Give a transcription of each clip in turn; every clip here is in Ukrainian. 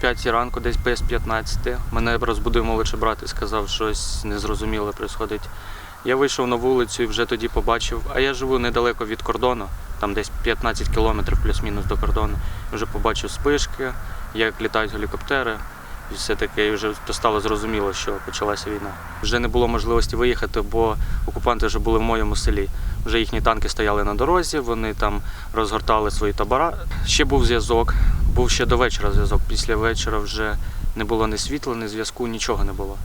5 ранку, десь без 15. Мене розбудив молодший брат і сказав, щось незрозуміле відбувається. Я вийшов на вулицю і вже тоді побачив, а я живу недалеко від кордону, там десь 15 кілометрів плюс-мінус до кордону. Вже побачив спишки, як літають гелікоптери. І все таке, і вже стало зрозуміло, що почалася війна. Вже не було можливості виїхати, бо окупанти вже були в моєму селі. Вже їхні танки стояли на дорозі, вони там розгортали свої табора. Ще був зв'язок, був ще до вечора зв'язок. Після вечора вже не було ні світла, ні зв'язку, нічого не було.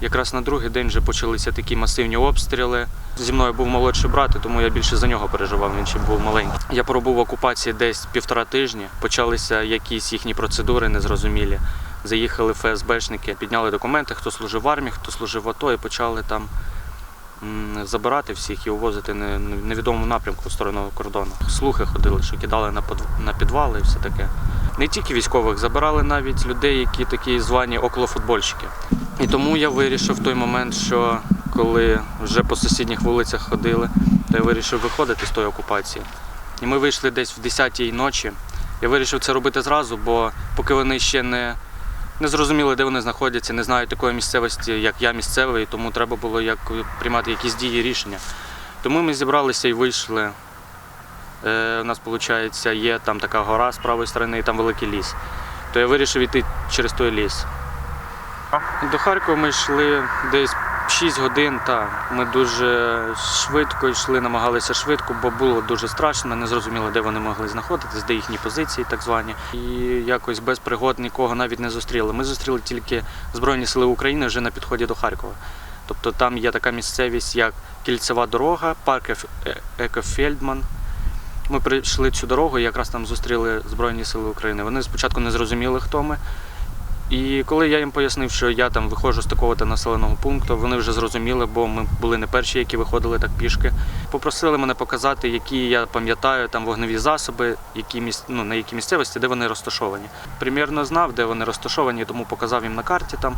Якраз на другий день вже почалися такі масивні обстріли. Зі мною був молодший брат, тому я більше за нього переживав, він ще був маленький. Я пробув в окупації десь півтора тижні. Почалися якісь їхні процедури незрозумілі. Заїхали ФСБшники, підняли документи, хто служив в армії, хто служив в АТО, і почали там забирати всіх і увозити не- невідомому напрямку в сторону кордону. Слухи ходили, що кидали на підвали і все таке. Не тільки військових, забирали навіть людей, які такі звані околофутбольщики. І тому я вирішив в той момент, що коли вже по сусідніх вулицях ходили, то я вирішив виходити з тої окупації. І ми вийшли десь в 10-й ночі. Я вирішив це робити зразу, бо поки вони ще не, не зрозуміли, де вони знаходяться, не знають такої місцевості, як я місцевий, тому треба було як, приймати якісь дії рішення. Тому ми зібралися і вийшли. Е, у нас, виходить, є там така гора з правої сторони і там великий ліс. То я вирішив йти через той ліс. До Харкова ми йшли десь 6 годин. Та ми дуже швидко йшли, намагалися швидко, бо було дуже страшно, не зрозуміло, де вони могли знаходитись, де їхні позиції, так звані. І якось без пригод нікого навіть не зустріли. Ми зустріли тільки Збройні Сили України вже на підході до Харкова. Тобто там є така місцевість, як кільцева дорога, парк Е- Екофельдман. Ми прийшли цю дорогу і якраз там зустріли Збройні Сили України. Вони спочатку не зрозуміли, хто ми. І коли я їм пояснив, що я там виходжу з такого-то населеного пункту, вони вже зрозуміли, бо ми були не перші, які виходили так пішки. Попросили мене показати, які я пам'ятаю там вогневі засоби, які міс... ну, на які місцевості, де вони розташовані. Примірно знав, де вони розташовані, тому показав їм на карті там.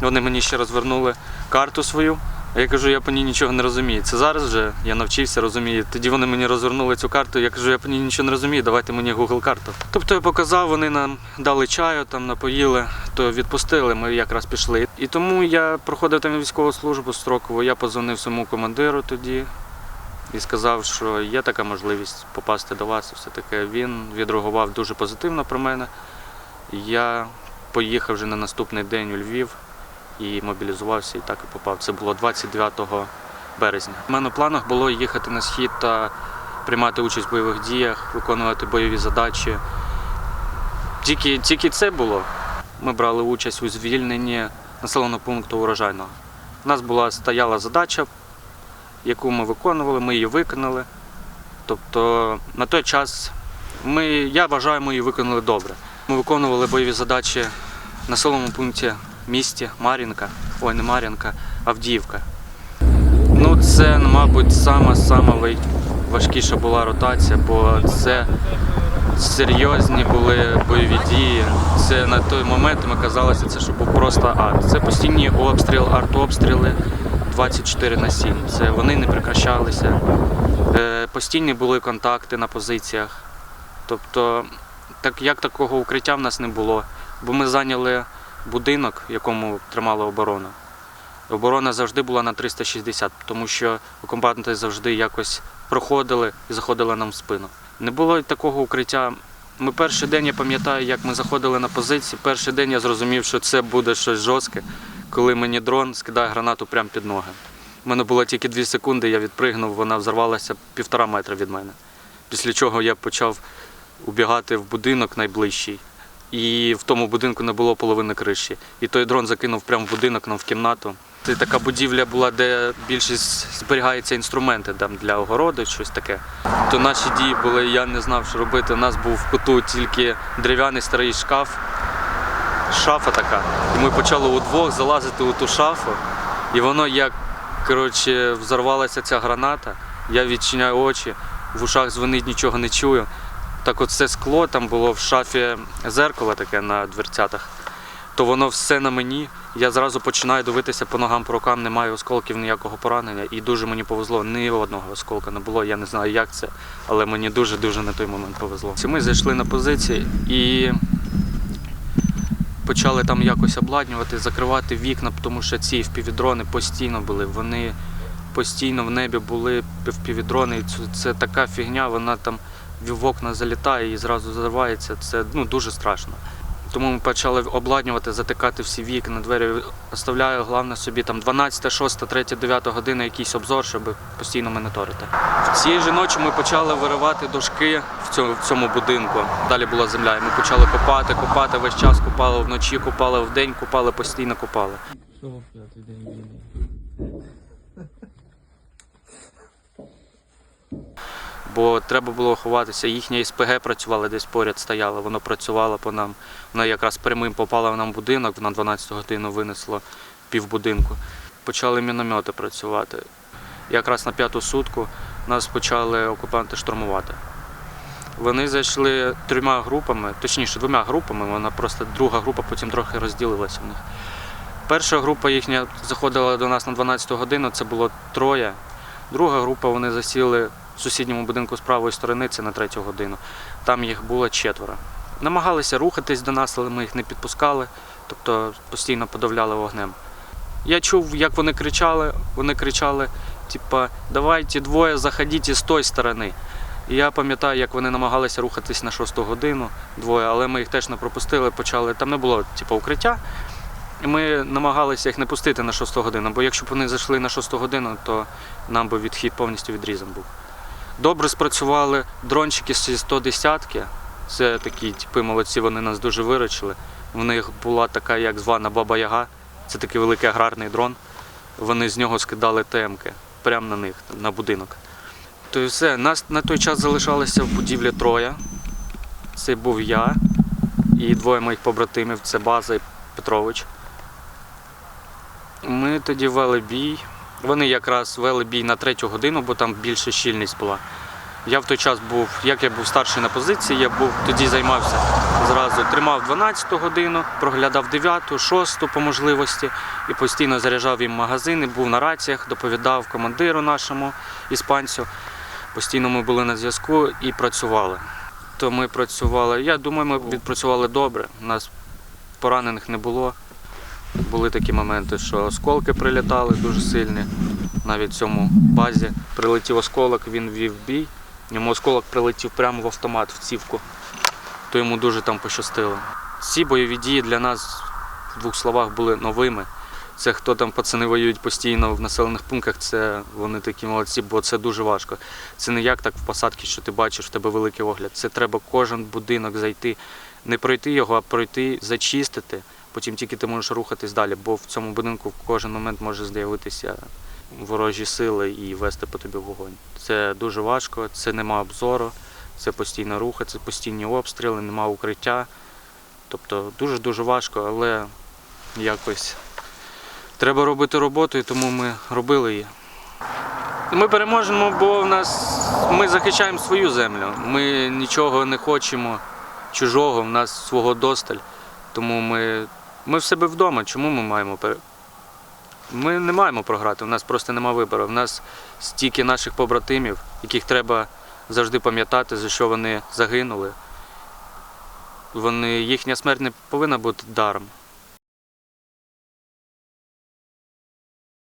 Вони мені ще розвернули карту свою. Я кажу, я по ній нічого не розумію. Це зараз вже я навчився, розумію. Тоді вони мені розвернули цю карту. Я кажу, я по ній нічого не розумію, давайте мені Google карту. Тобто я показав, вони нам дали чаю, там напоїли, то відпустили. Ми якраз пішли. І тому я проходив там військову службу строкову. Я позвонив своєму командиру тоді і сказав, що є така можливість попасти до вас. Все таке. Він відреагував дуже позитивно про мене. Я поїхав вже на наступний день у Львів і мобілізувався, і так і попав. Це було 29 березня. У мене в планах було їхати на схід та приймати участь в бойових діях, виконувати бойові задачі. Тільки, тільки це було. Ми брали участь у звільненні населеного пункту урожайного. У нас була стояла задача, яку ми виконували, ми її виконали. Тобто на той час ми, я вважаю, ми її виконали добре. Ми виконували бойові задачі населеному пункті місті Мар'їнка, ой, не Мар'їнка, Авдіївка. Ну, це, мабуть, сама сама важкіша була ротація, бо це серйозні були бойові дії. Це на той момент ми казалося, це що був просто ад. Це постійні обстріл, артобстріли 24 на 7. Це вони не прекращалися. Е, Постійні були контакти на позиціях. Тобто, так як такого укриття в нас не було, бо ми зайняли будинок, в якому тримали оборону. Оборона завжди була на 360, тому що окупанти завжди якось проходили і заходили нам в спину. Не було такого укриття. Ми перший день, я пам'ятаю, як ми заходили на позиції. Перший день я зрозумів, що це буде щось жорстке, коли мені дрон скидає гранату прямо під ноги. У мене було тільки дві секунди, я відпригнув, вона взорвалася півтора метра від мене. Після чого я почав убігати в будинок найближчий. І в тому будинку не було половини криші. І той дрон закинув прямо в будинок, нам в кімнату. Це така будівля була, де більшість зберігаються інструменти там, для огороди, щось таке. То наші дії були, я не знав, що робити. У нас був в куту тільки дерев'яний старий шкаф, шафа така. І ми почали удвох залазити у ту шафу, і воно як коротше, взорвалася ця граната. Я відчиняю очі, в ушах дзвонить, нічого не чую. Так от це скло, там було в шафі зеркало таке на дверцятах, то воно все на мені. Я зразу починаю дивитися по ногам, по рукам, немає осколків ніякого поранення. І дуже мені повезло, ні одного осколка не було. Я не знаю, як це, але мені дуже-дуже на той момент повезло. Ми зайшли на позиції і почали там якось обладнювати, закривати вікна, тому що ці впівдрони постійно були. Вони постійно в небі були впівдрони. Це така фігня, вона там в окна залітає і зразу заривається. Це ну, дуже страшно. Тому ми почали обладнювати, затикати всі вікна, двері. Оставляю, головне собі там 12, 6, 3, 9 година якийсь обзор, щоб постійно моніторити. Цієї ж ночі ми почали виривати дошки в цьому, в цьому будинку. Далі була земля. І ми почали копати, копати весь час копали вночі, копали вдень, копали, постійно копали. Бо треба було ховатися. Їхня СПГ працювала десь поряд, стояла, воно працювало по нам. Вона якраз прямим попала в нам будинок, на 12 годину винесло півбудинку. Почали міномети працювати. Якраз на п'яту сутку нас почали окупанти штурмувати. Вони зайшли трьома групами, точніше двома групами, вона просто друга група потім трохи розділилася в них. Перша група їхня заходила до нас на 12 годину, це було троє. Друга група вони засіли в сусідньому будинку з правої сторони, це на третю годину. Там їх було четверо. Намагалися рухатись до нас, але ми їх не підпускали, тобто постійно подавляли вогнем. Я чув, як вони кричали. Вони кричали, типа, давайте двоє заходіть з тої сторони. І я пам'ятаю, як вони намагалися рухатись на шосту годину, двоє, але ми їх теж не пропустили, почали. Там не було типу, укриття. І ми намагалися їх не пустити на шосту годину, бо якщо б вони зайшли на шосту годину, то нам би відхід повністю відрізан був. Добре спрацювали дрончики зі 110-ки. Це такі типи молодці, вони нас дуже виручили. В них була така, як звана Баба Яга. Це такий великий аграрний дрон. Вони з нього скидали ТМки прямо на них, на будинок. То все. Нас на той час залишалося в будівлі троє. Це був я і двоє моїх побратимів це База і Петрович. Ми тоді вели бій. Вони якраз вели бій на третю годину, бо там більше щільність була. Я в той час був, як я був старший на позиції, я був тоді займався зразу. Тримав 12 годину, проглядав 9, 6 по можливості і постійно заряджав їм магазини, був на раціях, доповідав командиру нашому іспанцю. Постійно ми були на зв'язку і працювали. То ми працювали. Я думаю, ми відпрацювали добре. У нас поранених не було. Були такі моменти, що осколки прилітали дуже сильні. Навіть в цьому базі прилетів осколок, він вів бій. Йому осколок прилетів прямо в автомат, в цівку. То йому дуже там пощастило. Ці бойові дії для нас в двох словах були новими. Це хто там пацани воюють постійно в населених пунктах, це вони такі молодці, бо це дуже важко. Це не як так в посадці, що ти бачиш, в тебе великий огляд. Це треба кожен будинок зайти, не пройти його, а пройти, зачистити. Потім тільки ти можеш рухатись далі, бо в цьому будинку в кожен момент може з'явитися ворожі сили і вести по тобі вогонь. Це дуже важко, це нема обзору, це постійна руха, це постійні обстріли, нема укриття. Тобто дуже-дуже важко, але якось треба робити роботу, і тому ми робили її. Ми переможемо, бо в нас ми захищаємо свою землю. Ми нічого не хочемо чужого, в нас свого досталь. Тому ми, ми в себе вдома. Чому ми маємо пере... Ми не маємо програти, у нас просто нема вибору. У нас стільки наших побратимів, яких треба завжди пам'ятати, за що вони загинули. Вони, їхня смерть не повинна бути даром.